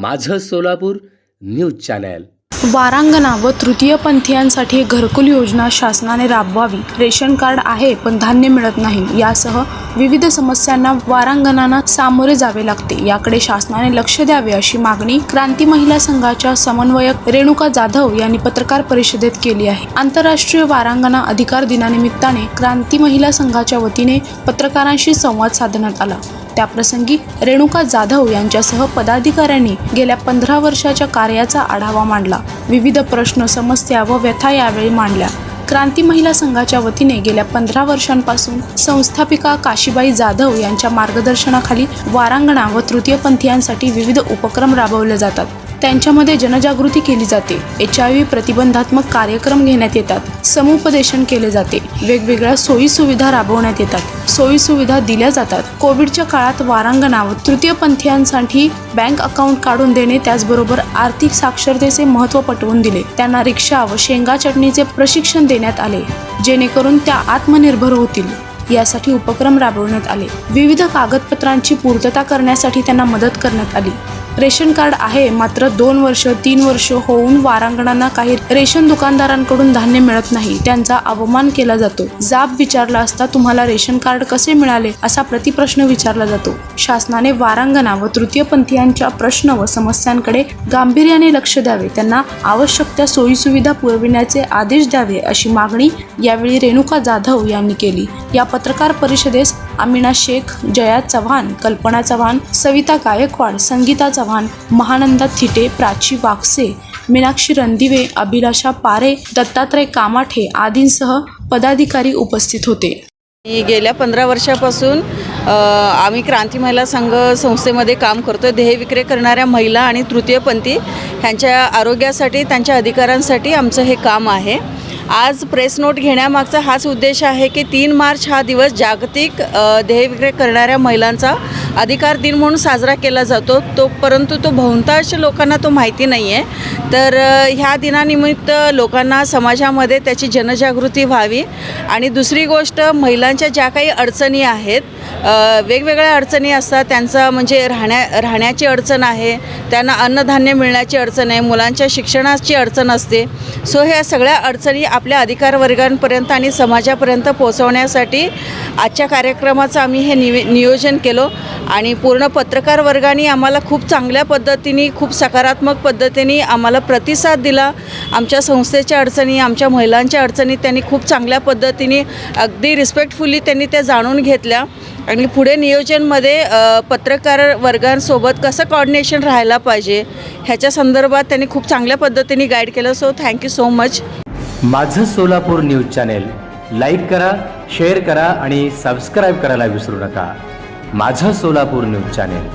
माझं Solapur news channel. वारांगणा व तृतीयपंथीयांसाठी घरकुल योजना शासनाने राबवावी. रेशन कार्ड आहे पण धान्य मिळत नाही. यासह विविध समस्यांना वारांगणांना सामोरे जावे लागते. याकडे शासनाने लक्ष द्यावे अशी मागणी क्रांती महिला संघाच्या समन्वयक रेणुका जाधव यांनी पत्रकार परिषदेत केली आहे. आंतरराष्ट्रीय वारांगणा अधिकार दिनानिमित्ताने क्रांती महिला संघाच्या वतीने पत्रकारांशी संवाद साधण्यात आला. त्याप्रसंगी रेणुका जाधव यांच्यासह पदाधिकाऱ्यांनी गेल्या पंधरा वर्षाच्या कार्याचा आढावा मांडला. विविध प्रश्न समस्या व व्यथा यावेळी मांडल्या. क्रांती महिला संघाच्या वतीने गेल्या पंधरा वर्षांपासून संस्थापिका काशीबाई जाधव यांच्या मार्गदर्शनाखाली वारांगणा व तृतीयपंथीयांसाठी विविध उपक्रम राबवले जातात. त्यांच्यामध्ये जनजागृती केली जाते. एच आय व्ही प्रतिबंधात्मक कार्यक्रम घेण्यात येतात. समुपदेशन केले जाते. वेगवेगळ्या सोयी सुविधा राबवण्यात येतात. सोयी सुविधा दिल्या जातात. कोविडच्या काळात वारांगणा व तृतीयपंथीयांसाठी बँक अकाउंट काढून देणे त्याचबरोबर आर्थिक साक्षरतेचे महत्त्व पटवून दिले. त्यांना रिक्षा व शेंगा चटणीचे प्रशिक्षण देण्यात आले जेणेकरून त्या आत्मनिर्भर होतील. यासाठी उपक्रम राबवण्यात आले. विविध कागदपत्रांची पूर्तता करण्यासाठी त्यांना मदत करण्यात आली. रेशन कार्ड आहे मात्र दोन वर्ष तीन वर्ष होऊन वारांगणांना काही रेशन दुकानदारांकडून धान्य मिळत नाही. त्यांचा अवमान केला जातो. जाब विचारला असता तुम्हाला रेशन कार्ड कसे मिळाले असा प्रतिप्रश्न विचारला जातो. शासनाने वारांगणा व तृतीयपंथीयांच्या प्रश्न व समस्यांकडे गांभीर्याने लक्ष द्यावे. त्यांना आवश्यक त्या सोयीसुविधा पुरविण्याचे आदेश द्यावे अशी मागणी यावेळी रेणुका जाधव यांनी केली. या पत्रकार परिषदेस अमिना शेख जया चव्हाण कल्पना चव्हाण सविता गायकवाड संगीता चव्हाण महानंदा थिटे प्राची वागसे मीनाक्षी रणदिवे अभिलाषा पारे दत्तात्रय कामाठे आदींसह पदाधिकारी उपस्थित होते. मी गेल्या पंधरा वर्षापासून आम्ही क्रांती महिला संघ संस्थेमध्ये काम करतो ध्येय विक्रय करणाऱ्या महिला आणि तृतीयपंथी ह्यांच्या आरोग्यासाठी त्यांच्या अधिकारांसाठी आमचं हे काम आहे. आज प्रेस नोट घेण्यामागचा हाच उद्देश आहे की तीन मार्च हा दिवस जागतिक अ, ध्येय विक्रय करणाऱ्या महिलांचा अधिकार दिन म्हणून साजरा केला जातो. तो परंतु तो बहुतांश लोकांना तो माहिती नाही आहे तर ह्या दिनानिमित्त लोकांना समाजामध्ये त्याची जनजागृती व्हावी. आणि दुसरी गोष्ट महिलांच्या ज्या काही अडचणी आहेत वेगवेगळ्या अडचणी असतात. त्यांचा म्हणजे राहण्या राहण्याची अडचण आहे. त्यांना अन्नधान्य मिळण्याची अडचण आहे. मुलांच्या शिक्षणाची अडचण असते. सो ह्या सगळ्या अडचणी आपल्या अधिकार वर्गांपर्यंत आणि समाजापर्यंत पोहोचवण्यासाठी आजच्या कार्यक्रमाचं आम्ही हे निवे नियोजन केलं. आणि पूर्ण पत्रकार वर्गाने आम्हाला खूप चांगल्या पद्धतीने खूप सकारात्मक पद्धतीने आम्हाला प्रतिसाद दिला. आमच्या संस्थेच्या अडचणी आमच्या महिलांच्या अडचणी त्यांनी खूप चांगल्या पद्धतीने अगदी रिस्पेक्टफुली त्यांनी त्या जाणून घेतल्या. आणि पुढे नियोजनमध्ये पत्रकार वर्गांसोबत कसं कॉर्डिनेशन राहायला पाहिजे ह्याच्या संदर्भात त्यांनी खूप चांगल्या पद्धतीने गाईड केलं. सो थँक्यू सो मच माझं सोलापूर न्यूज चॅनेल लाईक करा शेअर करा आणि सबस्क्राईब करायला विसरू नका. माझं सोलापूर न्यूज चॅनेल